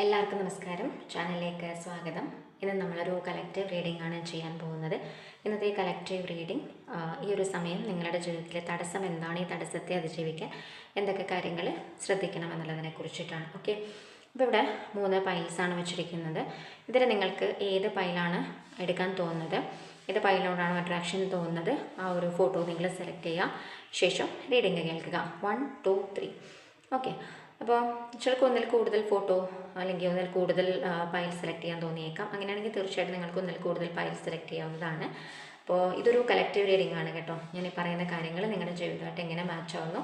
എല്ലാവർക്കും നമസ്കാരം. ചാനലിലേക്ക് സ്വാഗതം. ഇന്ന് നമ്മളൊരു കലക്റ്റീവ് റീഡിംഗ് ആണ് ചെയ്യാൻ പോകുന്നത്. ഇന്നത്തെ ഈ കലക്റ്റീവ് റീഡിംഗ് ഈ ഒരു സമയം നിങ്ങളുടെ ജീവിതത്തിലെ തടസ്സം എന്താണ്? ഈ തടസ്സത്തെ അതിജീവിക്കാൻ എന്തൊക്കെ കാര്യങ്ങൾ ശ്രദ്ധിക്കണം എന്നുള്ളതിനെ കുറിച്ചിട്ടാണ്. ഓക്കെ അപ്പോൾ ഇവിടെ മൂന്ന് പൈൽസാണ് വെച്ചിരിക്കുന്നത്. ഇതിൽ നിങ്ങൾക്ക് ഏത് പൈലാണ് എടുക്കാൻ തോന്നുന്നത്? ഏത് പൈലോടാണ് അട്രാക്ഷൻ തോന്നുന്നത്? ആ ഒരു ഫോട്ടോ നിങ്ങൾ സെലക്ട് ചെയ്യുക. ശേഷം റീഡിംഗ് കേൾക്കുക. വൺ ടു ത്രീ ഓക്കെ അപ്പോൾ ചിലർക്ക് ഒന്നിൽ കൂടുതൽ ഫോട്ടോ അല്ലെങ്കിൽ ഒന്നിൽ കൂടുതൽ ഫയൽ സെലക്ട് ചെയ്യാൻ തോന്നിയേക്കാം. അങ്ങനെയാണെങ്കിൽ തീർച്ചയായിട്ടും നിങ്ങൾക്ക് ഒന്നിൽ കൂടുതൽ ഫയൽ സെലക്ട് ചെയ്യാവുന്നതാണ്. അപ്പോൾ ഇതൊരു കലക്റ്റീവ് റീഡിംഗ് ആണ് കേട്ടോ. ഞാൻ ഈ പറയുന്ന കാര്യങ്ങൾ നിങ്ങളുടെ ജീവിതമായിട്ട് എങ്ങനെ മാച്ച് ആവുന്നു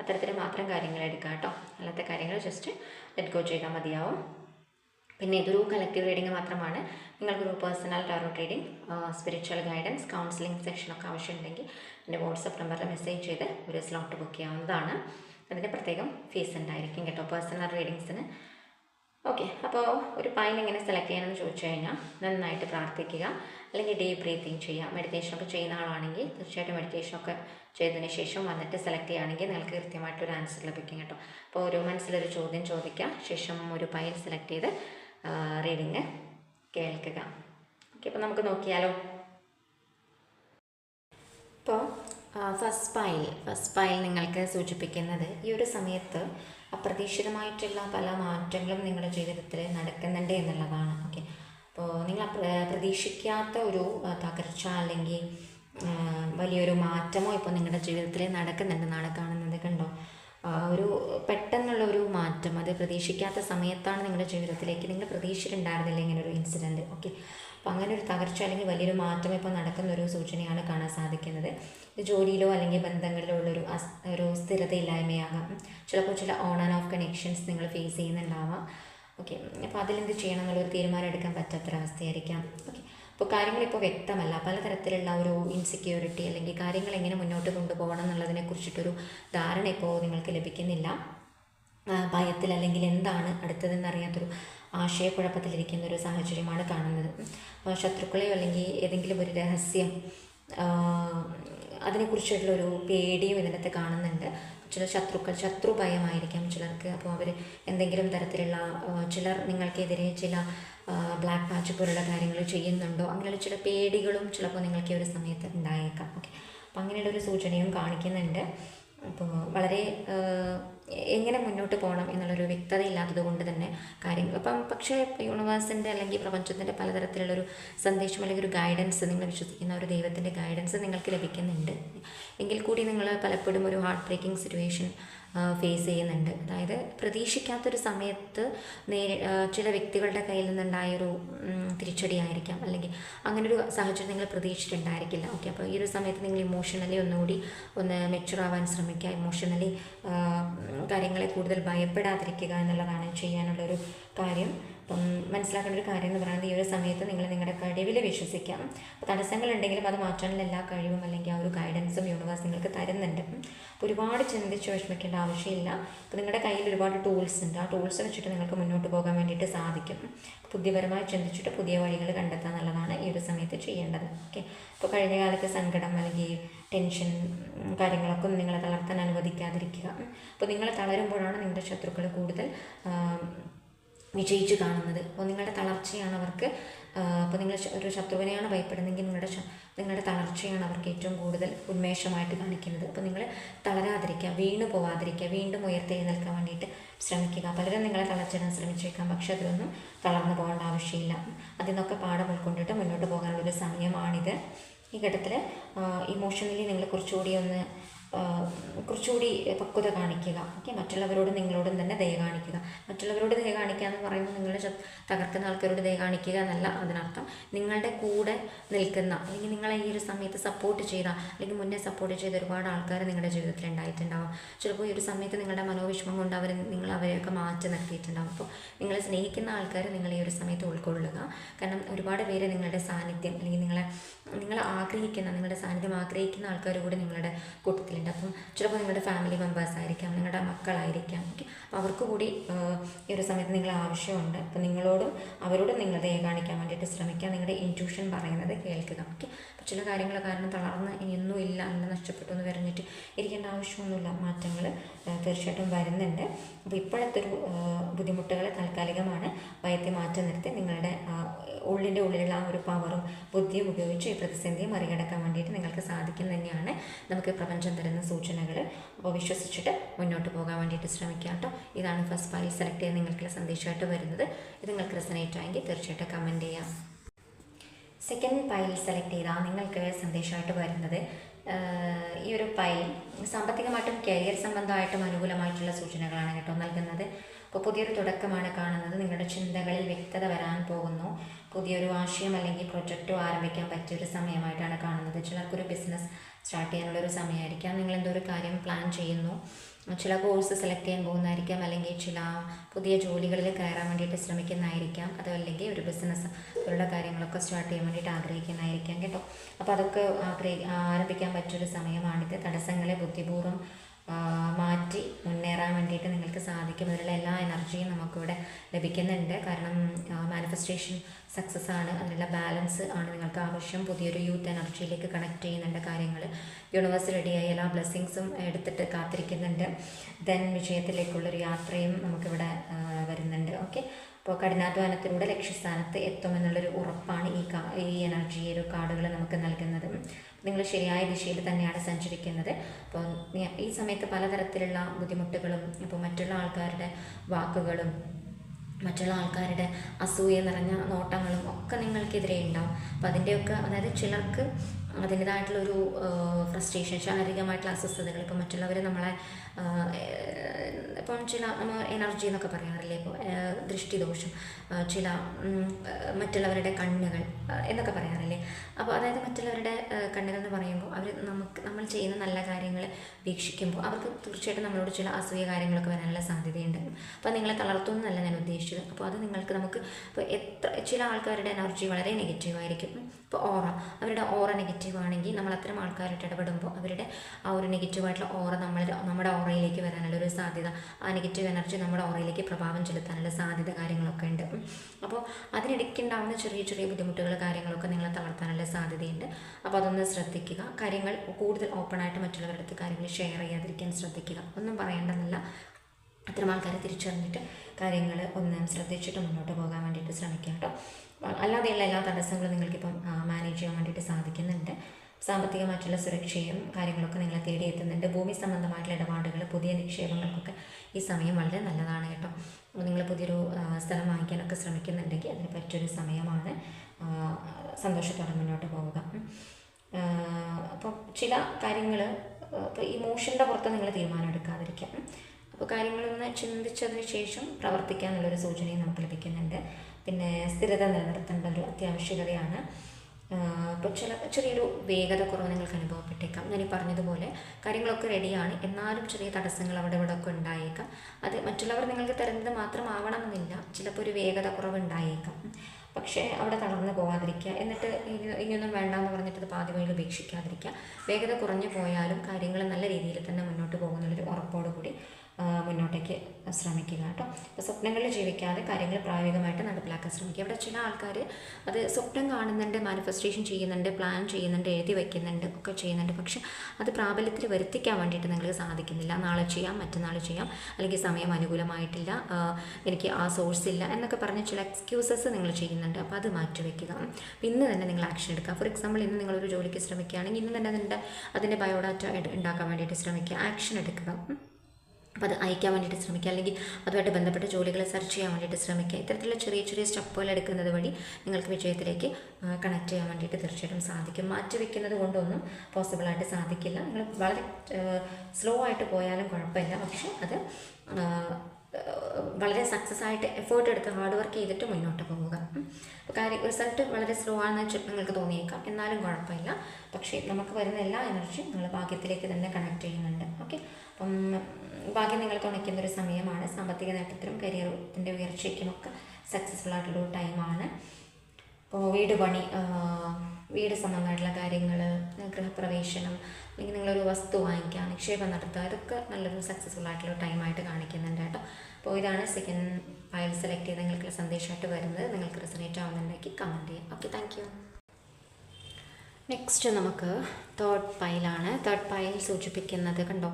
അത്തരത്തിൽ മാത്രം കാര്യങ്ങൾ എടുക്കുക കേട്ടോ. അല്ലാത്ത കാര്യങ്ങൾ ജസ്റ്റ് ലെറ്റ് ഗോ ചെയ്താൽ മതിയാവും. പിന്നെ ഇതൊരു കലക്റ്റീവ് റീഡിംഗ് മാത്രമാണ്. നിങ്ങൾക്കൊരു personal tarot reading spiritual guidance counselling സെക്ഷനൊക്കെ ആവശ്യമുണ്ടെങ്കിൽ എന്റെ വാട്സപ്പ് നമ്പറിൽ മെസ്സേജ് ചെയ്ത് ഒരു സ്ലോട്ട് ബുക്ക് ചെയ്യാവുന്നതാണ്. അതിന് പ്രത്യേകം ഫീസ് ഉണ്ടായിരിക്കും കേട്ടോ പേഴ്സണൽ റീഡിങ്സിന് ഓക്കെ അപ്പോൾ ഒരു പൈൻ എങ്ങനെ സെലക്ട് ചെയ്യണമെന്ന് ചോദിച്ചു കഴിഞ്ഞാൽ നന്നായിട്ട് പ്രാർത്ഥിക്കുക അല്ലെങ്കിൽ ഡീപ് ബ്രീത്തിങ് ചെയ്യുക. മെഡിറ്റേഷനൊക്കെ ചെയ്യുന്ന ആളാണെങ്കിൽ തീർച്ചയായിട്ടും മെഡിറ്റേഷനൊക്കെ ചെയ്തതിന് ശേഷം വന്നിട്ട് സെലക്ട് ചെയ്യുകയാണെങ്കിൽ നിങ്ങൾക്ക് കൃത്യമായിട്ടൊരു ആൻസർ ലഭിക്കും കേട്ടോ. അപ്പോൾ ഓരോ മനസ്സിലൊരു ചോദ്യം ചോദിക്കാം ശേഷം ഒരു പൈൻ സെലക്ട് ചെയ്ത് റീഡിങ് കേൾക്കുക. ഓക്കെ അപ്പോൾ നമുക്ക് നോക്കിയാലോ ഇപ്പോൾ ഫസ്റ്റ് പൈൽ ഫസ്റ്റ് പൈൽ നിങ്ങൾക്ക് സൂചിപ്പിക്കുന്നത് ഈ ഒരു സമയത്ത് അപ്രതീക്ഷിതമായിട്ടുള്ള പല മാറ്റങ്ങളും നിങ്ങളുടെ ജീവിതത്തിൽ നടക്കുന്നുണ്ട് എന്നുള്ളതാണ്. ഓക്കെ അപ്പോൾ നിങ്ങൾ പ്രതീക്ഷിക്കാത്ത ഒരു തകർച്ച അല്ലെങ്കിൽ വലിയൊരു മാറ്റമോ ഇപ്പോൾ നിങ്ങളുടെ ജീവിതത്തിൽ നടക്കുന്നുണ്ടെന്നാണ് കാണുന്നത് കണ്ടോ? ഒരു പെട്ടെന്നുള്ള ഒരു മാറ്റം അത് പ്രതീക്ഷിക്കാത്ത സമയത്താണ് നിങ്ങളുടെ ജീവിതത്തിലേക്ക് നിങ്ങൾ പ്രതീക്ഷിച്ചിട്ടുണ്ടായിരുന്നില്ല ഇങ്ങനെ ഒരു ഇൻസിഡന്റ് ഓക്കെ അപ്പോൾ അങ്ങനെ ഒരു തകർച്ച അല്ലെങ്കിൽ വലിയൊരു മാറ്റം ഇപ്പോൾ നടക്കുന്ന ഒരു സൂചനയാണ് കാണാൻ സാധിക്കുന്നത്. ജോലിയിലോ അല്ലെങ്കിൽ ബന്ധങ്ങളിലോ ഉള്ളൊരു ഒരു സ്ഥിരതയില്ലായ്മയാകാം. ചിലപ്പോൾ ചില ഓൺ ആൻഡ് ഓഫ് കണക്ഷൻസ് നിങ്ങൾ ഫേസ് ചെയ്യുന്നുണ്ടാവാം. ഓക്കെ അപ്പോൾ അതിലെന്ത് ചെയ്യണം എന്നുള്ളൊരു തീരുമാനം എടുക്കാൻ പറ്റാത്തൊരവസ്ഥയായിരിക്കാം. ഓക്കെ ഇപ്പോൾ വ്യക്തമല്ല. പലതരത്തിലുള്ള ഒരു ഇൻസെക്യൂരിറ്റി അല്ലെങ്കിൽ കാര്യങ്ങൾ എങ്ങനെ മുന്നോട്ട് കൊണ്ടുപോകണം എന്നുള്ളതിനെ കുറിച്ചിട്ടൊരു ധാരണ ഇപ്പോൾ നിങ്ങൾക്ക് ലഭിക്കുന്നില്ല. ഭയത്തിൽ അല്ലെങ്കിൽ എന്താണ് അടുത്തതെന്നറിയാത്തൊരു ആശയക്കുഴപ്പത്തിലിരിക്കുന്ന ഒരു സാഹചര്യമാണ് കാണുന്നത്. അപ്പോൾ ശത്രുക്കളെയോ അല്ലെങ്കിൽ ഏതെങ്കിലും ഒരു രഹസ്യം ഒരു പേടിയും ഇതിനകത്ത് കാണുന്നുണ്ട്. ചില ശത്രുക്കൾ ശത്രു ഭയമായിരിക്കാം ചിലർക്ക്. അപ്പോൾ അവർ എന്തെങ്കിലും തരത്തിലുള്ള ചിലർ നിങ്ങൾക്കെതിരെ ചില ബ്ലാക്ക് മാച്ച് പോലുള്ള കാര്യങ്ങൾ ചെയ്യുന്നുണ്ടോ? അങ്ങനെയുള്ള ചില പേടികളും ചിലപ്പോൾ നിങ്ങൾക്ക് ഈ ഒരു സമയത്ത് ഉണ്ടായേക്കാം. ഓക്കെ. അപ്പം അങ്ങനെയുള്ള ഒരു സൂചനയും കാണിക്കുന്നുണ്ട്. അപ്പോൾ വളരെ എങ്ങനെ മുന്നോട്ട് പോകണം എന്നുള്ളൊരു വ്യക്തത ഇല്ലാത്തത് കൊണ്ട് തന്നെ കാര്യങ്ങൾ അപ്പം പക്ഷേ യൂണിവേഴ്സിന്റെ അല്ലെങ്കിൽ പ്രപഞ്ചത്തിന്റെ പലതരത്തിലുള്ളൊരു സന്ദേശം അല്ലെങ്കിൽ ഒരു ഗൈഡൻസ് നിങ്ങൾ വിശ്വസിക്കുന്ന ഒരു ദൈവത്തിന്റെ ഗൈഡൻസ് നിങ്ങൾക്ക് ലഭിക്കുന്നുണ്ട്. എങ്കിൽ കൂടി നിങ്ങൾ പലപ്പോഴും ഒരു ഹാർട്ട് ബ്രേക്കിംഗ് സിറ്റുവേഷൻ ഫേസ് ചെയ്യുന്നുണ്ട്. അതായത് പ്രതീക്ഷിക്കാത്തൊരു സമയത്ത് ചില വ്യക്തികളുടെ കയ്യിൽ നിന്നുണ്ടായൊരു തിരിച്ചടിയായിരിക്കാം. അല്ലെങ്കിൽ അങ്ങനെ ഒരു സാഹചര്യം നിങ്ങൾ പ്രതീക്ഷിച്ചിട്ടുണ്ടായിരിക്കില്ല. ഓക്കെ അപ്പോൾ ഈ ഒരു സമയത്ത് നിങ്ങൾ ഇമോഷണലി ഒന്നുകൂടി ഒന്ന് മെച്ചുർ ആവാൻ ശ്രമിക്കുക. ഇമോഷണലി കാര്യങ്ങളെ കൂടുതൽ ഭയപ്പെടാതിരിക്കുക എന്നുള്ളതാണ് ചെയ്യാനുള്ളൊരു കാര്യം. അപ്പം മനസ്സിലാക്കേണ്ട ഒരു കാര്യം എന്ന് പറയുന്നത് ഈ ഒരു സമയത്ത് നിങ്ങൾ നിങ്ങളുടെ കഴിവിൽ വിശ്വസിക്കാം. അപ്പോൾ തടസ്സങ്ങളുണ്ടെങ്കിലും അത് മാറ്റാനുള്ള എല്ലാ കഴിവും അല്ലെങ്കിൽ ആ ഒരു ഗൈഡൻസും യൂണിവേഴ്സ് നിങ്ങൾക്ക് തരുന്നുണ്ട്. അപ്പോൾ ഒരുപാട് ചിന്തിച്ച് വിഷമിക്കേണ്ട ആവശ്യമില്ല. അപ്പോൾ നിങ്ങളുടെ കയ്യിൽ ഒരുപാട് ടൂൾസ് ഉണ്ട്. ആ ടൂൾസ് വെച്ചിട്ട് നിങ്ങൾക്ക് മുന്നോട്ട് പോകാൻ വേണ്ടിയിട്ട് സാധിക്കും. ബുദ്ധിപരമായി ചിന്തിച്ചിട്ട് പുതിയ വഴികൾ കണ്ടെത്തുക എന്നുള്ളതാണ് ഈ ഒരു സമയത്ത് ചെയ്യേണ്ടത്. ഓക്കെ അപ്പോൾ കഴിഞ്ഞ കാലത്തെ സങ്കടം അല്ലെങ്കിൽ ടെൻഷൻ കാര്യങ്ങളൊക്കെ നിങ്ങളെ തളർത്താൻ അനുവദിക്കാതിരിക്കുക. അപ്പോൾ നിങ്ങൾ തളരുമ്പോഴാണ് നിങ്ങളുടെ ശത്രുക്കൾ കൂടുതൽ വിജയിച്ച് കാണുന്നത്. അപ്പോൾ നിങ്ങളുടെ തളർച്ചയാണ് അവർക്ക് അപ്പോൾ നിങ്ങൾ ഒരു ശത്രുവിനെയാണ് ഭയപ്പെടുന്നതെങ്കിൽ നിങ്ങളുടെ നിങ്ങളുടെ തളർച്ചയാണ് അവർക്ക് ഏറ്റവും കൂടുതൽ ഉന്മേഷമായിട്ട് കാണിക്കുന്നത്. അപ്പോൾ നിങ്ങൾ തളരാതിരിക്കുക വീണു പോവാതിരിക്കുക വീണ്ടും ഉയർത്തെഴുന്നേൽക്കാൻ വേണ്ടിയിട്ട് ശ്രമിക്കുക. പലരും നിങ്ങളെ തളർച്ചിടാൻ ശ്രമിച്ചേക്കാം പക്ഷെ അതിലൊന്നും തളർന്നു പോകേണ്ട ആവശ്യമില്ല. അതിൽ നിന്നൊക്കെ പാഠം ഉൾക്കൊണ്ടിട്ട് മുന്നോട്ട് പോകാനുള്ളൊരു സമയമാണിത്. ഈ ഘട്ടത്തിൽ ഇമോഷണലി നിങ്ങൾ കുറച്ചുകൂടി ഒന്ന് കുറച്ചുകൂടി പക്വത കാണിക്കുക. ഓക്കെ മറ്റുള്ളവരോട് നിങ്ങളോടും തന്നെ ദയ കാണിക്കുക. മറ്റുള്ളവരോട് ദയ കാണിക്കുക എന്ന് പറയുമ്പോൾ നിങ്ങൾ തകർക്കുന്ന ആൾക്കാരോട് ദയ കാണിക്കുക എന്നല്ല അതിനർത്ഥം. നിങ്ങളുടെ കൂടെ നിൽക്കുന്ന അല്ലെങ്കിൽ നിങ്ങളെ ഈ ഒരു സമയത്ത് സപ്പോർട്ട് ചെയ്ത അല്ലെങ്കിൽ മുന്നേ സപ്പോർട്ട് ചെയ്ത ഒരുപാട് ആൾക്കാർ നിങ്ങളുടെ ജീവിതത്തിൽ ഉണ്ടായിട്ടുണ്ടാവും. ചിലപ്പോൾ ഈ ഒരു സമയത്ത് നിങ്ങളുടെ മനോവിഷമം കൊണ്ട് അവർ നിങ്ങൾ അവരെയൊക്കെ മാറ്റി നിർത്തിയിട്ടുണ്ടാവും. അപ്പോൾ നിങ്ങളെ സ്നേഹിക്കുന്ന ആൾക്കാർ നിങ്ങൾ ഈ ഒരു സമയത്ത് ഉൾക്കൊള്ളുക. കാരണം ഒരുപാട് പേര് നിങ്ങളുടെ സാന്നിധ്യം അല്ലെങ്കിൽ നിങ്ങളെ നിങ്ങളെ ആഗ്രഹിക്കുന്ന നിങ്ങളുടെ സാന്നിധ്യം ആഗ്രഹിക്കുന്ന ആൾക്കാർ കൂടി നിങ്ങളുടെ കൂട്ടത്തിൽ ചെയ്യുന്നുണ്ട് അപ്പം ചിലപ്പോൾ നിങ്ങളുടെ ഫാമിലി മെമ്പേഴ്സ് ആയിരിക്കാം നിങ്ങളുടെ മക്കളായിരിക്കാം. ഓക്കെ അവർക്ക് കൂടി ഈ ഒരു സമയത്ത് നിങ്ങൾ ആവശ്യമുണ്ട്. അപ്പോൾ നിങ്ങളോടും അവരോടും നിങ്ങൾ ദയ കാണിക്കാൻ വേണ്ടിയിട്ട് ശ്രമിക്കുക. നിങ്ങളുടെ ഇന്റ്യൂഷൻ പറയുന്നത് കേൾക്കുക. ഓക്കെ അപ്പോൾ ചില കാര്യങ്ങൾ കാരണം തളർന്ന് ഇനിയൊന്നും ഇല്ല അങ്ങനെ നഷ്ടപ്പെട്ടു എന്ന് പറഞ്ഞിട്ട് ഇരിക്കേണ്ട ആവശ്യമൊന്നുമില്ല. മാറ്റങ്ങൾ തീർച്ചയായിട്ടും വരുന്നുണ്ട്. അപ്പോൾ ഇപ്പോഴത്തെ ഒരു ബുദ്ധിമുട്ടുകൾ താൽക്കാലികമാണ്. ഭയത്തെ മാറ്റി നിർത്തി നിങ്ങളുടെ ഉള്ളിന്റെ ഉള്ളിലുള്ള ആ ഒരു പവറും ബുദ്ധിയും ഉപയോഗിച്ച് ഈ പ്രതിസന്ധിയെ മറികടക്കാൻ വേണ്ടിയിട്ട് നിങ്ങൾക്ക് സാധിക്കും തന്നെയാണ്. നമുക്ക് പ്രപഞ്ചം തരുന്ന സൂചനകൾ അപ്പോൾ വിശ്വസിച്ചിട്ട് മുന്നോട്ട് പോകാൻ വേണ്ടിയിട്ട് ശ്രമിക്കുക കേട്ടോ ഇതാണ് ഫസ്റ്റ് ഫയൽ സെലക്ട് ചെയ്ത് നിങ്ങൾക്കുള്ള സന്ദേശമായിട്ട് വരുന്നത്. ഇത് നിങ്ങൾക്ക് റെസനേറ്റ് ആയെങ്കിൽ തീർച്ചയായിട്ടും കമന്റ് ചെയ്യാം. സെക്കൻഡ് ഫയൽ സെലക്ട് ചെയ്താൽ നിങ്ങൾക്ക് സന്ദേശമായിട്ട് വരുന്നത്. ഈ ഒരു ഫയൽ സാമ്പത്തികമായിട്ടും കരിയർ സംബന്ധമായിട്ടും അനുകൂലമായിട്ടുള്ള സൂചനകളാണ് കേട്ടോ നൽകുന്നത്. അപ്പോൾ പുതിയൊരു തുടക്കമാണ് കാണുന്നത്. നിങ്ങളുടെ ചിന്തകളിൽ വ്യക്തത വരാൻ പോകുന്നു. പുതിയൊരു ആശയം അല്ലെങ്കിൽ പ്രൊജക്റ്റോ ആരംഭിക്കാൻ പറ്റിയ ഒരു സമയമായിട്ടാണ് കാണുന്നത്. ചിലർക്കൊരു ബിസിനസ് സ്റ്റാർട്ട് ചെയ്യാനുള്ള ഒരു സമയമായിരിക്കാം. നിങ്ങൾ എന്തോ ഒരു കാര്യം പ്ലാൻ ചെയ്യുന്നു. ചില കോഴ്സ് സെലക്ട് ചെയ്യാൻ പോകുന്നതായിരിക്കാം. അല്ലെങ്കിൽ ചില പുതിയ ജോലികളിൽ കയറാൻ വേണ്ടിയിട്ട് ശ്രമിക്കുന്നതായിരിക്കാം. അതോ അല്ലെങ്കിൽ ഒരു ബിസിനസ് പോലുള്ള കാര്യങ്ങളൊക്കെ സ്റ്റാർട്ട് ചെയ്യാൻ വേണ്ടിയിട്ട് ആഗ്രഹിക്കുന്നതായിരിക്കാം കേട്ടോ. അപ്പോൾ അതൊക്കെ ആരംഭിക്കാൻ പറ്റിയൊരു സമയമാണിത്. തടസ്സങ്ങളെ ബുദ്ധിപൂർവം മാറ്റി മുന്നേറാൻ വേണ്ടിയിട്ട് നിങ്ങൾക്ക് സാധിക്കും അതിനുള്ള എല്ലാ എനർജിയും നമുക്കിവിടെ ലഭിക്കുന്നുണ്ട്. കാരണം മാനിഫെസ്റ്റേഷൻ സക്സസ് ആണ്. അതിനുള്ള ബാലൻസ് ആണ് നിങ്ങൾക്ക് ആവശ്യം. പുതിയൊരു യൂത്ത് എനർജിയിലേക്ക് കണക്ട് ചെയ്യുന്നുണ്ട് കാര്യങ്ങൾ യൂണിവേഴ്സ് റെഡിയായി എല്ലാ ബ്ലെസ്സിങ്സും എടുത്തിട്ട് കാത്തിരിക്കുന്നുണ്ട്. ദെൻ വിജയത്തിലേക്കുള്ളൊരു യാത്രയും നമുക്കിവിടെ വരുന്നുണ്ട്. ഓക്കെ അപ്പോൾ കഠിനാധ്വാനത്തിലൂടെ ലക്ഷ്യസ്ഥാനത്ത് എത്തുമെന്നുള്ളൊരു ഉറപ്പാണ് ഈ ഈ എനർജി ഒരു കാർഡുകൾ നമുക്ക് നൽകുന്നത്. നിങ്ങൾ ശരിയായ ദിശയിൽ തന്നെയാണ് സഞ്ചരിക്കുന്നത്. അപ്പോൾ ഈ സമയത്ത് പലതരത്തിലുള്ള ബുദ്ധിമുട്ടുകളും ഇപ്പോൾ മറ്റുള്ള ആൾക്കാരുടെ വാക്കുകളും മറ്റുള്ള ആൾക്കാരുടെ അസൂയ നിറഞ്ഞ നോട്ടങ്ങളും ഒക്കെ നിങ്ങൾക്കെതിരെ ഉണ്ടാവും. അപ്പം അതിന്റെയൊക്കെ അതായത് ചിലർക്ക് അതിന്റെതായിട്ടുള്ളൊരു ഫ്രസ്ട്രേഷൻ ശാരീരികമായിട്ടുള്ള അസ്വസ്ഥതകൾ ഇപ്പോൾ മറ്റുള്ളവരെ നമ്മളെ ഇപ്പം ചില നമ്മൾ എനർജി എന്നൊക്കെ പറയാറില്ലേ ഇപ്പോൾ ദൃഷ്ടിദോഷം ചില മറ്റുള്ളവരുടെ കണ്ണുകൾ എന്നൊക്കെ പറയാറില്ലേ? അപ്പോൾ അതായത് മറ്റുള്ളവരുടെ കണ്ണുകൾ എന്ന് പറയുമ്പോൾ അവർ നമുക്ക് നമ്മൾ ചെയ്യുന്ന നല്ല കാര്യങ്ങൾ വീക്ഷിക്കുമ്പോൾ അവർക്ക് തീർച്ചയായിട്ടും നമ്മളോട് ചില അസൂയ കാര്യങ്ങളൊക്കെ വരാനുള്ള സാധ്യതയുണ്ട്. അപ്പോൾ നിങ്ങളെ തളർത്തുമെന്നല്ല ഞാൻ ഉദ്ദേശിച്ചത്. അപ്പോൾ അത് നിങ്ങൾക്ക് നമുക്ക് ഇപ്പോൾ എത്ര ചില ആൾക്കാരുടെ എനർജി വളരെ നെഗറ്റീവായിരിക്കും ഇപ്പോൾ ഓറ അവരുടെ ഓറ നെഗറ്റീവ് ആണെങ്കിൽ നമ്മൾ അത്തരം ആൾക്കാരായിട്ട് ഇടപെടുമ്പോൾ അവരുടെ ആ ഒരു നെഗറ്റീവായിട്ടുള്ള ഓറ നമ്മൾ നമ്മുടെ ഓറയിലേക്ക് വരാനുള്ള ഒരു സാധ്യത ആ നെഗറ്റീവ് എനർജി നമ്മുടെ ഓറയിലേക്ക് പ്രഭാവം ചെലുത്താനുള്ള സാധ്യത കാര്യങ്ങളൊക്കെ ഉണ്ട്. അപ്പോൾ അതിനിടയ്ക്ക് ഉണ്ടാകുന്ന ചെറിയ ചെറിയ ബുദ്ധിമുട്ടുകൾ കാര്യങ്ങളൊക്കെ നിങ്ങളെ തളർത്താനുള്ള സാധ്യതയുണ്ട്. അപ്പോൾ അതൊന്ന് ശ്രദ്ധിക്കുക. കാര്യങ്ങൾ കൂടുതൽ ഓപ്പണായിട്ട് മറ്റുള്ളവരുടെ അടുത്ത് കാര്യങ്ങൾ ഷെയർ ചെയ്യാതിരിക്കാൻ ശ്രദ്ധിക്കുക. ഒന്നും പറയേണ്ടതല്ല. അത്തരം ആൾക്കാരെ തിരിച്ചറിഞ്ഞിട്ട് കാര്യങ്ങൾ ഒന്ന് ശ്രദ്ധിച്ചിട്ട് മുന്നോട്ട് പോകാൻ വേണ്ടിയിട്ട് ശ്രമിക്കുക കേട്ടോ അല്ലാതെയുള്ള എല്ലാ തടസ്സങ്ങളും നിങ്ങൾക്കിപ്പം മാനേജ് ചെയ്യാൻ വേണ്ടിയിട്ട് സാധിക്കുന്നുണ്ട്. സാമ്പത്തികമായിട്ടുള്ള സുരക്ഷയും കാര്യങ്ങളൊക്കെ നിങ്ങളെ തേടിയെത്തുന്നുണ്ട് ഭൂമി സംബന്ധമായിട്ടുള്ള ഇടപാടുകൾ പുതിയ നിക്ഷേപങ്ങൾക്കൊക്കെ ഈ സമയം വളരെ നല്ലതാണ് കേട്ടോ. നിങ്ങൾ പുതിയൊരു സ്ഥലം വാങ്ങിക്കാനൊക്കെ ശ്രമിക്കുന്നുണ്ടെങ്കിൽ അതിന് പറ്റിയൊരു സമയമാണ് സന്തോഷത്തോടെ മുന്നോട്ട് പോവുക. അപ്പോൾ അപ്പം ചില കാര്യങ്ങൾ ഇപ്പോൾ ഇമോഷന്റെ പുറത്ത് നിങ്ങൾ തീരുമാനം എടുക്കാതിരിക്കുക ഉം. അപ്പോൾ കാര്യങ്ങളൊന്ന് ചിന്തിച്ചതിന് ശേഷം പ്രവർത്തിക്കാനുള്ളൊരു സൂചനയും നമുക്ക് ലഭിക്കുന്നുണ്ട്. പിന്നെ സ്ഥിരത നിലനിർത്തേണ്ട ഒരു അത്യാവശ്യകതയാണ്. അപ്പോൾ ചില ചെറിയൊരു വേഗത കുറവ് നിങ്ങൾക്ക് അനുഭവപ്പെട്ടേക്കാം. ഞാൻ ഈ പറഞ്ഞതുപോലെ കാര്യങ്ങളൊക്കെ റെഡിയാണ്. എന്നാലും ചെറിയ തടസ്സങ്ങൾ അവിടെ ഇവിടെ ഒക്കെ ഉണ്ടായേക്കാം. അത് മറ്റുള്ളവർ നിങ്ങൾക്ക് തരുന്നത് മാത്രം ആവണമെന്നില്ല ചിലപ്പോൾ ഒരു വേഗത കുറവ് ഉണ്ടായേക്കാം. പക്ഷേ അവിടെ തളർന്നു പോകാതിരിക്കുക. എന്നിട്ട് ഇനി ഇനിയൊന്നും വേണ്ട എന്ന് പറഞ്ഞിട്ട് അത് പാതി ഉപേക്ഷിക്കാതിരിക്കുക. വേഗത കുറഞ്ഞു പോയാലും കാര്യങ്ങൾ നല്ല രീതിയിൽ തന്നെ മുന്നോട്ട് പോകുന്നുള്ളൊരു ഉറപ്പോടുകൂടി മുന്നോട്ടേക്ക് ശ്രമിക്കുക കേട്ടോ. അപ്പോൾ സ്വപ്നങ്ങളിൽ ജീവിക്കാതെ കാര്യങ്ങൾ പ്രായോഗികമായിട്ട് നടപ്പിലാക്കാൻ ശ്രമിക്കുക. ഇവിടെ ചില ആൾക്കാർ അത് സ്വപ്നം കാണുന്നുണ്ട് മാനിഫെസ്റ്റേഷൻ ചെയ്യുന്നുണ്ട് പ്ലാൻ ചെയ്യുന്നുണ്ട് എഴുതി വയ്ക്കുന്നുണ്ട് ഒക്കെ ചെയ്യുന്നുണ്ട്. പക്ഷെ അത് പ്രാബല്യത്തിൽ വരുത്തിക്കാൻ വേണ്ടിയിട്ട് നിങ്ങൾക്ക് സാധിക്കുന്നില്ല. നാളെ ചെയ്യാം മറ്റന്നാൾ ചെയ്യാം. അല്ലെങ്കിൽ സമയം അനുകൂലമായിട്ടില്ല. എനിക്ക് ആ സോഴ്സ് ഇല്ല എന്നൊക്കെ പറഞ്ഞ് ചില എക്സ്ക്യൂസസ് നിങ്ങൾ ചെയ്യുന്നുണ്ട്. അപ്പോൾ അത് മാറ്റിവെക്കുക ഇന്ന് തന്നെ നിങ്ങൾ ആക്ഷൻ എടുക്കുക. ഫോർ എക്സാമ്പിൾ ഇന്ന് നിങ്ങളൊരു ജോലിക്ക് ശ്രമിക്കുകയാണെങ്കിൽ ഇന്ന് തന്നെ അതിന്റെ അതിന്റെ ബയോഡാറ്റ ഉണ്ടാക്കാൻ വേണ്ടിയിട്ട് ശ്രമിക്കുക. ആക്ഷൻ എടുക്കുക. അപ്പോൾ അത് അയക്കാൻ വേണ്ടിയിട്ട് ശ്രമിക്കുക. അല്ലെങ്കിൽ അതുമായിട്ട് ബന്ധപ്പെട്ട ജോലികൾ സെർച്ച് ചെയ്യാൻ വേണ്ടിയിട്ട് ശ്രമിക്കുക. ഇത്തരത്തിലുള്ള ചെറിയ ചെറിയ സ്റ്റെപ്പുകൾ എടുക്കുന്നത് വഴി നിങ്ങൾക്ക് വിജയത്തിലേക്ക് കണക്ട് ചെയ്യാൻ വേണ്ടിയിട്ട് തീർച്ചയായിട്ടും സാധിക്കും. മാറ്റി വയ്ക്കുന്നത് കൊണ്ടൊന്നും പോസിബിളായിട്ട് സാധിക്കില്ല. നിങ്ങൾ വളരെ സ്ലോ ആയിട്ട് പോയാലും കുഴപ്പമില്ല. പക്ഷേ അത് വളരെ സക്സസ് ആയിട്ട് എഫേർട്ട് എടുത്ത് ഹാർഡ് വർക്ക് ചെയ്തിട്ട് മുന്നോട്ട് പോവുക. അപ്പോൾ കാര്യം റിസൾട്ട് വളരെ സ്ലോ ആണെന്ന് നിങ്ങൾക്ക് തോന്നിയേക്കാം. എന്നാലും കുഴപ്പമില്ല. പക്ഷേ നമുക്ക് വരുന്ന എല്ലാ എനർജിയും നിങ്ങൾ ഭാഗ്യത്തിലേക്ക് തന്നെ കണക്ട് ചെയ്യുന്നുണ്ട്. ഓക്കെ അപ്പം ഭാഗ്യം നിങ്ങൾ തുണയ്ക്കുന്ന ഒരു സമയമാണ്. സാമ്പത്തിക നേട്ടത്തിനും കരിയറിന്റെ ഉയർച്ചയ്ക്കുമൊക്കെ സക്സസ്ഫുൾ ആയിട്ടുള്ള ടൈമാണ് ഇപ്പോൾ വീട് പണി വീട് സംബന്ധമായിട്ടുള്ള കാര്യങ്ങൾ ഗൃഹപ്രവേശനം അല്ലെങ്കിൽ നിങ്ങളൊരു വസ്തു വാങ്ങിക്കുക നിക്ഷേപം നടത്തുക ഇതൊക്കെ നല്ലൊരു സക്സസ്ഫുൾ ആയിട്ടുള്ള ടൈമായിട്ട് കാണിക്കുന്നുണ്ട് കേട്ടോ. അപ്പോൾ ഇതാണ് സെക്കൻഡ് ഫയൽ സെലക്ട് ചെയ്ത് നിങ്ങൾക്ക് സന്ദേശമായിട്ട് വരുന്നത്. നിങ്ങൾക്ക് റിസനേറ്റ് ആവുന്നുണ്ടെങ്കിൽ കമന്റ് ചെയ്യാം. ഓക്കെ താങ്ക് നെക്സ്റ്റ് നമുക്ക് തേർഡ് പൈലാണ് തേർഡ് പൈൽ സൂചിപ്പിക്കുന്നത് കണ്ടോ?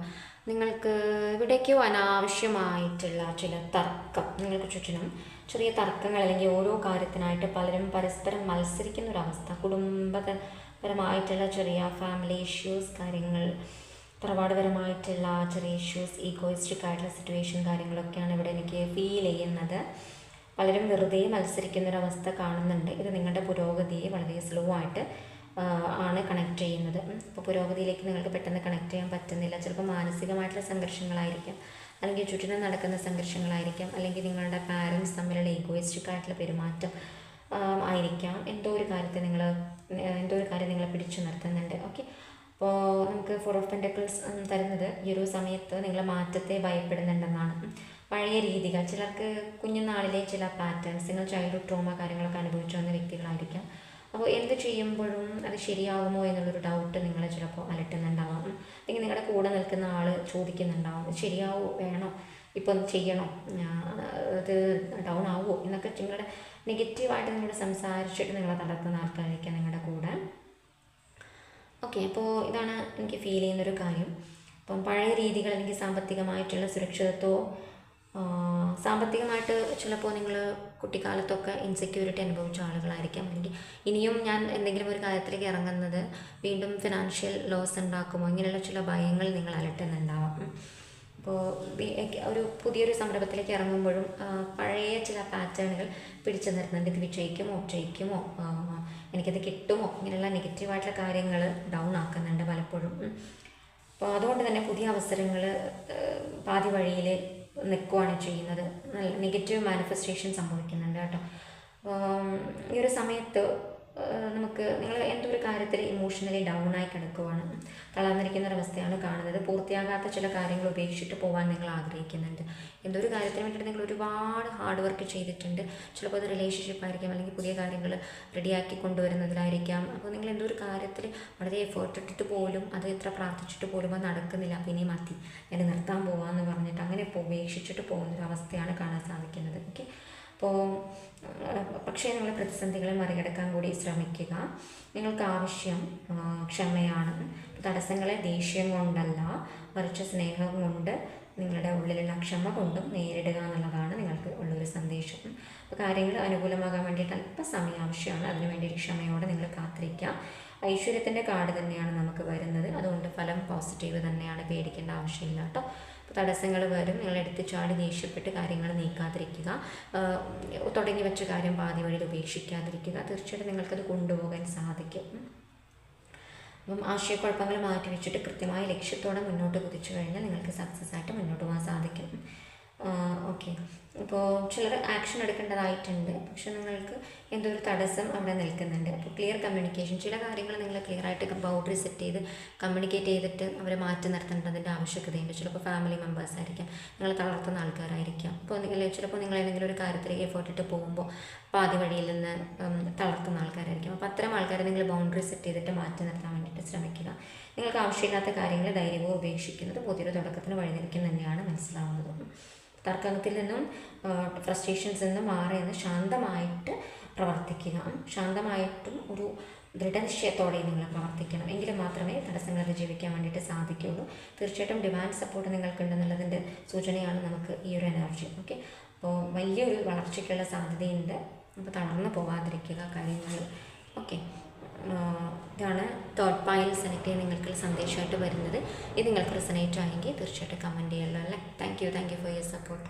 നിങ്ങൾക്ക് എവിടേക്കോ അനാവശ്യമായിട്ടുള്ള ചില തർക്കം നിങ്ങൾക്ക് ചുറ്റിനും ചെറിയ തർക്കങ്ങൾ അല്ലെങ്കിൽ ഓരോ കാര്യത്തിനായിട്ട് പലരും പരസ്പരം മത്സരിക്കുന്ന ഒരവസ്ഥ കുടുംബപരമായിട്ടുള്ള ചെറിയ ഫാമിലി ഇഷ്യൂസ് കാര്യങ്ങൾ തറവാടുപരമായിട്ടുള്ള ചെറിയ ഇഷ്യൂസ് ഈഗോയിസ്റ്റിക് ആയിട്ടുള്ള സിറ്റുവേഷൻ കാര്യങ്ങളൊക്കെയാണ് ഇവിടെ എനിക്ക് ഫീൽ ചെയ്യുന്നത്. പലരും വെറുതെ മത്സരിക്കുന്ന ഒരു അവസ്ഥ കാണുന്നുണ്ട്. ഇത് നിങ്ങളുടെ പുരോഗതിയെ വളരെ സ്ലോ ആയിട്ട് ആണ് കണക്ട് ചെയ്യുന്നത്. അപ്പോൾ പുരോഗതിയിലേക്ക് നിങ്ങൾക്ക് പെട്ടെന്ന് കണക്ട് ചെയ്യാൻ പറ്റുന്നില്ല. ചിലപ്പോൾ മാനസികമായിട്ടുള്ള സംഘർഷങ്ങളായിരിക്കാം. അല്ലെങ്കിൽ ചുറ്റിനും നടക്കുന്ന സംഘർഷങ്ങളായിരിക്കാം. അല്ലെങ്കിൽ നിങ്ങളുടെ പാരൻസ് തമ്മിലുള്ള ഈഗോയിസ്റ്റിക് ആയിട്ടുള്ള പെരുമാറ്റം ആയിരിക്കാം. എന്തോ ഒരു കാര്യത്തെ നിങ്ങൾ എന്തോ ഒരു കാര്യം നിങ്ങളെ പിടിച്ചു നിർത്തുന്നുണ്ട്. ഓക്കെ അപ്പോൾ നമുക്ക് ഫോർ ഓഫ് പെന്റക്കിൾസ് തരുന്നത് ഈ ഒരു സമയത്ത് നിങ്ങൾ മാറ്റത്തെ ഭയപ്പെടുന്നുണ്ടെന്നാണ്. പഴയ രീതികൾ. ചിലർക്ക് കുഞ്ഞുനാളിലെ ചില പാറ്റേൺസ് നിങ്ങൾ ചൈൽഡ്ഹുഡ് ട്രോമ കാര്യങ്ങളൊക്കെ അനുഭവിച്ചു വന്ന വ്യക്തികളായിരിക്കാം. അപ്പോൾ എന്ത് ചെയ്യുമ്പോഴും അത് ശരിയാകുമോ എന്നുള്ളൊരു ഡൗട്ട് നിങ്ങളെ ചിലപ്പോൾ അലട്ടുന്നുണ്ടാവാം. അല്ലെങ്കിൽ നിങ്ങളുടെ കൂടെ നിൽക്കുന്ന ആൾ ചോദിക്കുന്നുണ്ടാവും ശരിയാവോ? വേണോ? ഇപ്പം ചെയ്യണോ? അത് ഡൗൺ ആവുമോ എന്നൊക്കെ നിങ്ങളുടെ നെഗറ്റീവായിട്ട് നിങ്ങളോട് സംസാരിച്ചിട്ട് നിങ്ങളെ തളർത്തുന്ന ആൾക്കാരായിരിക്കാം നിങ്ങളുടെ കൂടെ. ഓക്കെ അപ്പോൾ ഇതാണ് എനിക്ക് ഫീൽ ചെയ്യുന്നൊരു കാര്യം. അപ്പം പഴയ രീതികൾ അല്ലെങ്കിൽ സാമ്പത്തികമായിട്ടുള്ള സുരക്ഷിതത്വമോ ആ, സാമ്പത്തികമായിട്ട് ചിലപ്പോൾ നിങ്ങൾ കുട്ടിക്കാലത്തൊക്കെ ഇൻസെക്യൂരിറ്റി അനുഭവിച്ച ആളുകളായിരിക്കാം. അല്ലെങ്കിൽ ഇനിയും ഞാൻ എന്തെങ്കിലും ഒരു കാര്യത്തിലേക്ക് ഇറങ്ങുന്നത് വീണ്ടും ഫിനാൻഷ്യൽ ലോസ് ഉണ്ടാക്കുമോ? ഇങ്ങനെയുള്ള ചില ഭയങ്ങൾ നിങ്ങൾ അലട്ടുന്നുണ്ടാവാം. അപ്പോൾ ഒരു പുതിയൊരു സംരംഭത്തിലേക്ക് ഇറങ്ങുമ്പോഴും പഴയ ചില പാറ്റേണുകൾ പിടിച്ചു നിർത്തുന്നുണ്ട് ഇത് വിജയിക്കുമോ? ജയിക്കുമോ? എനിക്കത് കിട്ടുമോ? ഇങ്ങനെയുള്ള നെഗറ്റീവായിട്ടുള്ള കാര്യങ്ങൾ ഡൗൺ ആക്കുന്നുണ്ട് പലപ്പോഴും. അപ്പോൾ അതുകൊണ്ട് തന്നെ പുതിയ അവസരങ്ങൾ പാതി വഴിയിൽ നിൽക്കുകയാണ് ചെയ്യുന്നത്. നെഗറ്റീവ് മാനിഫെസ്റ്റേഷൻ സംഭവിക്കുന്നുണ്ട് കേട്ടോ. ഈ ഒരു സമയത്ത് നമുക്ക് നിങ്ങൾ എന്തൊരു കാര്യത്തിൽ ഇമോഷണലി ഡൗൺ ആയി കിടക്കുവാണ്? തളർന്നിരിക്കുന്ന ഒരവസ്ഥയാണ് കാണുന്നത്. പൂർത്തിയാകാത്ത ചില കാര്യങ്ങൾ ഉപേക്ഷിച്ചിട്ട് പോകാൻ നിങ്ങൾ ആഗ്രഹിക്കുന്നുണ്ട്. എന്തൊരു കാര്യത്തിന് വേണ്ടിയിട്ട് നിങ്ങൾ ഒരുപാട് ഹാർഡ് വർക്ക് ചെയ്തിട്ടുണ്ട്. ചിലപ്പോൾ അത് റിലേഷൻഷിപ്പ് ആയിരിക്കാം അല്ലെങ്കിൽ പുതിയ കാര്യങ്ങൾ റെഡിയാക്കി കൊണ്ടുവരുന്നതിലായിരിക്കാം. അപ്പോൾ നിങ്ങൾ എന്തോ ഒരു കാര്യത്തിൽ വളരെ എഫേർട്ട് ഇട്ടിട്ട് പോലും അത് എത്ര പ്രാർത്ഥിച്ചിട്ട് പോലും അത് നടക്കുന്നില്ല. അപ്പോൾ ഇനി മതി. ഞാൻ നിർത്താൻ പോവാന്ന് പറഞ്ഞിട്ട് അങ്ങനെ ഇപ്പോൾ ഉപേക്ഷിച്ചിട്ട് പോകുന്ന ഒരു അവസ്ഥയാണ് കാണാൻ സാധിക്കുന്നത്. ഓക്കെ അപ്പോൾ പക്ഷേ നിങ്ങൾ പ്രതിസന്ധികളെ മറികടക്കാൻ കൂടി ശ്രമിക്കുക. നിങ്ങൾക്ക് ആവശ്യം ക്ഷമയാണ്. തടസ്സങ്ങളെ ദേഷ്യം കൊണ്ടല്ല മറിച്ച് സ്നേഹം കൊണ്ട് നിങ്ങളുടെ ഉള്ളിലുള്ള ക്ഷമ കൊണ്ടും നേരിടുക എന്നുള്ളതാണ് നിങ്ങൾക്ക് ഉള്ളൊരു സന്ദേശം. അപ്പോൾ കാര്യങ്ങൾ അനുകൂലമാകാൻ വേണ്ടിയിട്ട് അല്പസമയം ആവശ്യമാണ്. അതിനുവേണ്ടി ക്ഷമയോടെ നിങ്ങൾ കാത്തിരിക്കുക. ഐശ്വര്യത്തിന്റെ കാർഡ് തന്നെയാണ് നമുക്ക് വരുന്നത്. അതുകൊണ്ട് ഫലം പോസിറ്റീവ് തന്നെയാണ് പേടിക്കേണ്ട ആവശ്യമില്ല കേട്ടോ. തടസ്സങ്ങൾ വരും. നിങ്ങൾ എടുത്ത് ചാടി ദേഷ്യപ്പെട്ട് കാര്യങ്ങൾ നീക്കാതിരിക്കുക. തുടങ്ങി വെച്ച കാര്യം പാതി വഴിയിൽ ഉപേക്ഷിക്കാതിരിക്കുക. തീർച്ചയായിട്ടും നിങ്ങൾക്കത് കൊണ്ടുപോകാൻ സാധിക്കും. അപ്പം ആശയക്കുഴപ്പങ്ങൾ മാറ്റി വെച്ചിട്ട് കൃത്യമായ ലക്ഷ്യത്തോടെ മുന്നോട്ട് കുതിച്ചു കഴിഞ്ഞാൽ നിങ്ങൾക്ക് സക്സസ് ആയിട്ട് മുന്നോട്ട് പോകാൻ സാധിക്കും. ഓക്കെ ഇപ്പോൾ ചിലർ ആക്ഷൻ എടുക്കേണ്ടതായിട്ടുണ്ട്. പക്ഷെ നിങ്ങൾക്ക് എന്തോ ഒരു തടസ്സം അവിടെ നിൽക്കുന്നുണ്ട്. അപ്പോൾ ക്ലിയർ കമ്മ്യൂണിക്കേഷൻ ചില കാര്യങ്ങൾ നിങ്ങൾ ക്ലിയർ ആയിട്ട് ബൗണ്ടറി സെറ്റ് ചെയ്ത് കമ്മ്യൂണിക്കേറ്റ് ചെയ്തിട്ട് അവരെ മാറ്റി നിർത്തേണ്ടതിന്റെ ആവശ്യകതയുണ്ട്. ചിലപ്പോൾ ഫാമിലി മെമ്പേഴ്സ് ആയിരിക്കാം നിങ്ങൾ തളർത്തുന്ന ആൾക്കാരായിരിക്കാം. ഇപ്പോൾ നിങ്ങൾ ചിലപ്പോൾ നിങ്ങൾ ഏതെങ്കിലും ഒരു കാര്യത്തിലേക്ക് എഫേർട്ട് ഇട്ട് പോകുമ്പോൾ പാതി വഴിയിൽ നിന്ന് തളർത്തുന്ന ആൾക്കാരായിരിക്കും. അപ്പോൾ അത്തരം ആൾക്കാരെ നിങ്ങൾ ബൗണ്ടറി സെറ്റ് ചെയ്തിട്ട് മാറ്റി നിർത്താൻ വേണ്ടിയിട്ട് ശ്രമിക്കുക. നിങ്ങൾക്ക് ആവശ്യമില്ലാത്ത കാര്യങ്ങൾ ധൈര്യവും ഉപേക്ഷിക്കുന്നത് പുതിയൊരു തുടക്കത്തിന് വഴിതെളിക്കും തന്നെയാണ് മനസ്സിലാവുന്നത്. തർക്കത്തിൽ നിന്നും ഫ്രസ്ട്രേഷൻസിൽ നിന്നും മാറി നിന്ന് ശാന്തമായിട്ട് പ്രവർത്തിക്കുക. ശാന്തമായിട്ടും ഒരു ദൃഢനിശ്ചയത്തോടെ നിങ്ങൾ പ്രവർത്തിക്കണം. എങ്കിലും മാത്രമേ തടസ്സങ്ങൾ അതിജീവിക്കാൻ വേണ്ടിയിട്ട് സാധിക്കുകയുള്ളൂ. തീർച്ചയായിട്ടും ഡിമാൻഡ് സപ്പോർട്ട് നിങ്ങൾക്കുണ്ടെന്നുള്ളതിന്റെ സൂചനയാണ് നമുക്ക് ഈ ഒരു എനർജി ഓക്കെ അപ്പോൾ വലിയൊരു വളർച്ചയ്ക്കുള്ള സാധ്യതയുണ്ട്. അപ്പോൾ തളർന്നു പോവാതിരിക്കുക കാര്യങ്ങൾ. ഓക്കെ ഇതാണ് തോട്ട് പായിൽ സെലക്ട് നിങ്ങൾക്ക് സന്ദേശമായിട്ട് വരുന്നത്. ഇത് നിങ്ങൾക്ക് റിസനേറ്റ് ആയെങ്കിൽ തീർച്ചയായിട്ടും കമന്റ് ചെയ്യാമല്ലോ അല്ലേ? Thank you thank you for your support